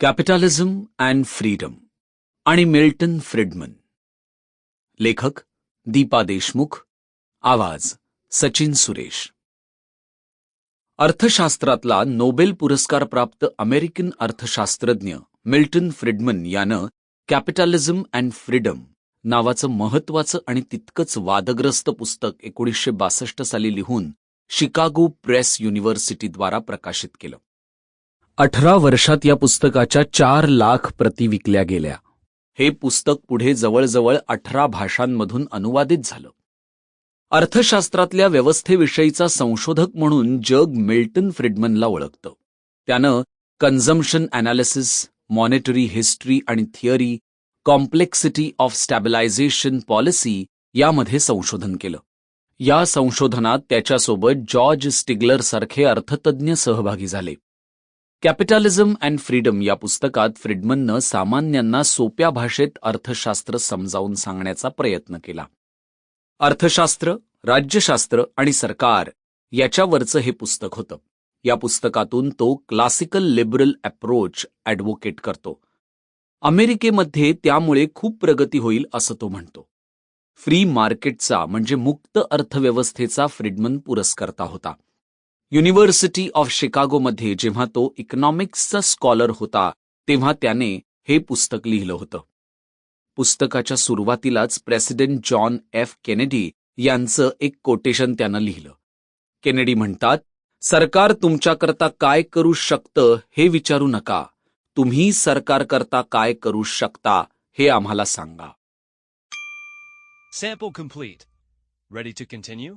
Capitalism and freedom आणि Milton Friedman. लेखक दीपा देशमुख आवाज सचिन सुरेश. अर्थशास्त्रातला नोबेल पुरस्कार प्राप्त अमेरिकन अर्थशास्त्रज्ञ मिल्टन फ्रिडमन यानं कॅपिटॅलिझम अँड फ्रीडम नावाचं महत्वाचं आणि तितकंच वादग्रस्त पुस्तक एकोणीसशे बासष्ट साली लिहून शिकागो प्रेस युनिव्हर्सिटीद्वारा प्रकाशित केलं. अठरा वर्षात या पुस्तकाच्या चार लाख प्रती विकल्या गेल्या. हे पुस्तक पुढे जवळजवळ अठरा भाषांमधून अनुवादित झालं. अर्थशास्त्रातल्या व्यवस्थेविषयीचा संशोधक म्हणून जग मिल्टन फ्रिडमनला ओळखतं. त्यानं कन्झम्पशन अनालिसिस मॉनिटरी हिस्ट्री आणि theory complexity of stabilization policy यामध्ये संशोधन केलं. या संशोधनात त्याच्यासोबत जॉर्ज स्टिग्लर सारखे अर्थतज्ञ सहभागी झाले. कॅपिटॅलिझम अँड फ्रीडम या पुस्तकात फ्रिडमननं सामान्यांना सोप्या भाषेत अर्थशास्त्र समजावून सांगण्याचा प्रयत्न केला. अर्थशास्त्र राज्यशास्त्र आणि सरकार याच्यावरचं हे पुस्तक होतं. या पुस्तकातून तो क्लासिकल लिबरल अप्रोच ॲडव्होकेट करतो. अमेरिकेमध्ये त्यामुळे खूप प्रगती होईल असं तो म्हणतो. फ्री मार्केटचा म्हणजे मुक्त अर्थव्यवस्थेचा फ्रिडमन पुरस्कर्ता होता. युनिव्हर्सिटी ऑफ शिकागोमध्ये जेव्हा तो इकॉनॉमिक्सचा स्कॉलर होता तेव्हा त्याने हे पुस्तक लिहिलं होतं. पुस्तकाच्या सुरुवातीलाच प्रेसिडेंट जॉन एफ केनेडी यांचं एक कोटेशन त्यानं लिहिलं. केनेडी म्हणतात सरकार तुमच्याकरता काय करू शकतं हे विचारू नका. तुम्ही सरकार करता काय करू शकता हे आम्हाला सांगा. Sample complete ready to continue